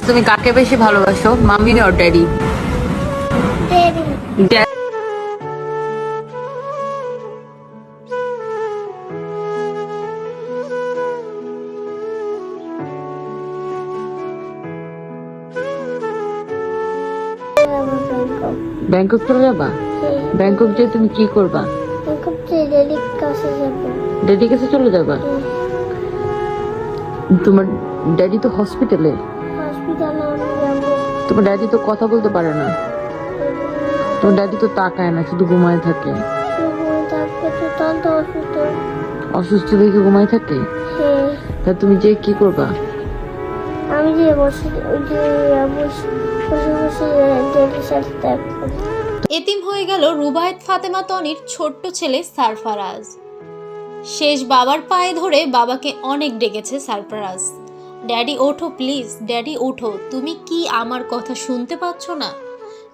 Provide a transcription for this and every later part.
তুমি কাকে বেশি ভালোবাসো মামি না ড্যাডি ব্যাংকক চলে যাবা? ব্যাংকক যে তুমি কি করবা? ড্যাডি কাছে চলে যাবা? তোমার ড্যাডি তো হসপিটালে তোমার ড্যাডি তো কথা বলতে পারে না। তোমার ড্যাডি তো তাকায় না শুধু ঘুমায় থাকে। অসুস্থ দেখে ঘুমায় থাকে? হ্যাঁ তা তুমি যে কি করবা? আমি যে বসে ওই যে বসে বসে বসে ড্যাডির সাথে এতিম হয়ে গেল রুবায়েত ফাতেমা তনির ছোট্ট ছেলে সারফারাজ। শেষ বাবার পায়ে ধরে বাবাকে অনেক ডেকেছে সারফারাজ। ড্যাডি ওঠো, প্লিজ। ড্যাডি, ওঠো। তুমি কি আমার কথা শুনতে পাচ্ছ না?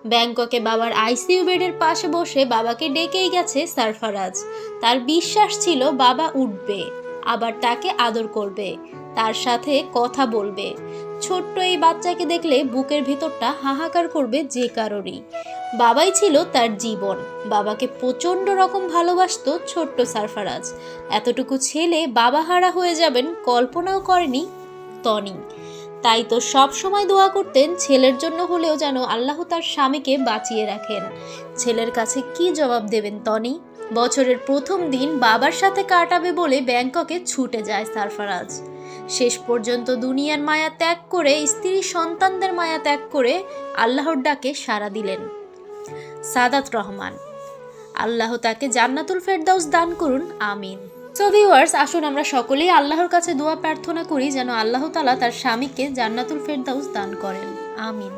ব্যাংককে বাবার আইসিইউ বেডের পাশে বসে বাবাকে ডেকেই গেছে সারফারাজ। তার বিশ্বাস ছিল বাবা উঠবে, আবার তাকে আদর করবে, তার সাথে কথা বলবে। ছোট্ট এই বাচ্চাকে দেখলে বুকের ভেতরটা হাহাকার করবে যে কারোরই। বাবাই ছিল তার জীবন। বাবাকে প্রচণ্ড রকম ভালোবাসত ছোট্ট সারফারাজ। এতটুকু ছেলে বাবা হারা হয়ে যাবেন কল্পনাও করেনি তনি। তাই তো সব সময় দোয়া করতেন ছেলের জন্য হলেও যেন আল্লাহ তার স্বামীকে বাঁচিয়ে রাখেন। ছেলের কাছে কি জবাব দেবেন তনি? বছরের প্রথম দিন বাবার সাথে কাটাবে বলে ব্যাংককে ছুটে যায় সারফারাজ। শেষ পর্যন্ত দুনিয়ার মায়া ত্যাগ করে, স্ত্রী সন্তানদের মায়া ত্যাগ করে আল্লাহর ডাকে সাড়া দিলেন। সাদাত রহমান। আল্লাহ তাকে জান্নাতুল ফেরদাউস দান করুন, আমিন। সো ভিউয়ার্স আসুন আমরা সকলেই আল্লাহর কাছে দোয়া প্রার্থনা করি যেন আল্লাহ তালা তার স্বামীকে জান্নাতুল ফেরদাউস দান করেন। আমিন।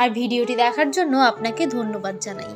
আর ভিডিওটি দেখার জন্য আপনাকে ধন্যবাদ জানাই।